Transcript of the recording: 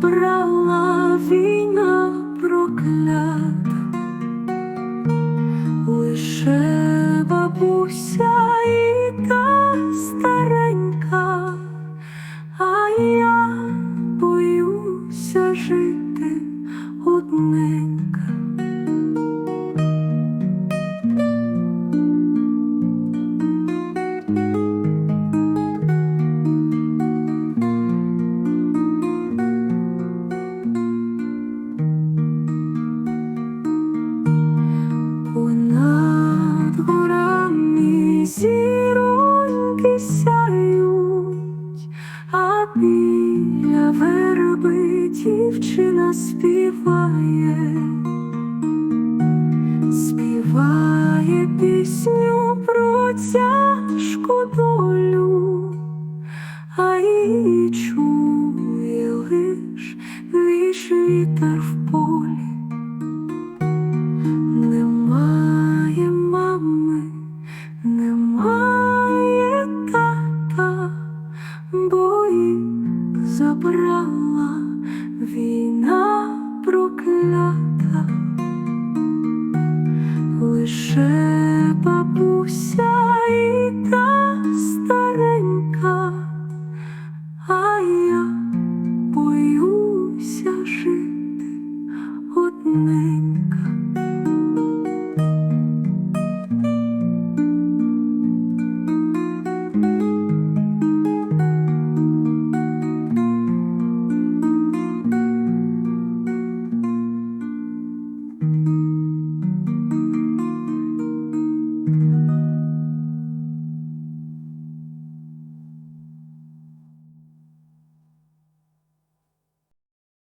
забрала війна проклята, зіроньки сяють, а біля верби дівчина співає, співає пісню про тяжку долю, а її чує лиш вітер лише бабуся і та.